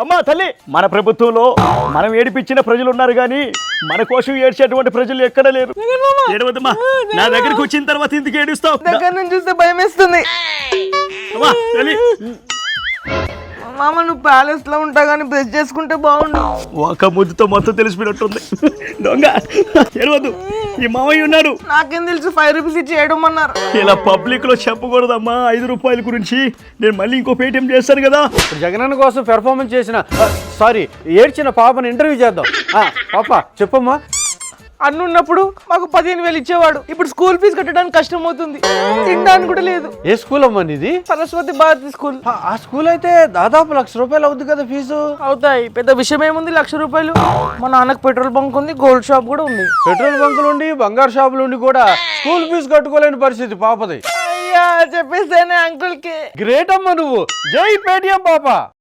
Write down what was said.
అమ్మా తల్లి మన ప్రభుత్వంలో మనం ఏడిపించిన ప్రజలు ఉన్నారు కానీ మన కోసం ఏడ్చేటువంటి ప్రజలు ఎక్కడ లేరు. ఏడవద్దమ్మా. నా దగ్గరికి వచ్చిన తర్వాత ఇందుకు ఏడుస్తావు? దగ్గర నుంచి చూస్తే భయం వేస్తుంది అమ్మా, తల్లి. మామ నువ్వు ప్యాలెస్లో ఉంటా కానీ బ్రష్ చేసుకుంటే బాగుండు. ఒక ముద్దుతో మొత్తం తెలిసిపోయినట్టుంది. దొంగ ఏడవద్దు ఈ మామయ్య ఉన్నాడు. నాకేం తెలుసు ఫైవ్ రూపీస్ ఇచ్చి ఏడమన్నారు ఇలా పబ్లిక్లో చెప్పకూడదమ్మా ఐదు రూపాయల గురించి. నేను మళ్ళీ ఇంకో పేటిఎం చేస్తాను కదా. జగనన్న కోసం పెర్ఫార్మెన్స్ చేసిన సారీ ఏడ్చిన పాపని ఇంటర్వ్యూ చేద్దాం. ఆ, పాప చెప్పమ్మా. అన్ను ఉన్నప్పుడు మాకు పదిహేను వేలు ఇచ్చేవాడు. ఇప్పుడు స్కూల్ ఫీజు కట్టడానికి కష్టం అవుతుంది. తినడానికి కూడా లేదు. ఏ స్కూల్ అమ్మా నీది? సరస్వతి భారతి స్కూల్. ఆ, ఆ స్కూల్ అయితే దాదాపు లక్ష రూపాయలు అవుద్ది కదా ఫీజు? అవుతాయి. పెద్ద విషయం ఏముంది? లక్ష రూపాయలు. మా నాన్నకు పెట్రోల్ బంక్ ఉంది గోల్డ్ షాప్ కూడా ఉంది. పెట్రోల్ బంకులు ఉండి బంగారు షాపులు ఉండి కూడా స్కూల్ ఫీజు కట్టుకోలేని పరిస్థితి పాపది. అయ్యా చెప్పేస్తేనే అంకుల్కి. గ్రేట్ అమ్మా నువ్వు. జై పేటిఎం పాప.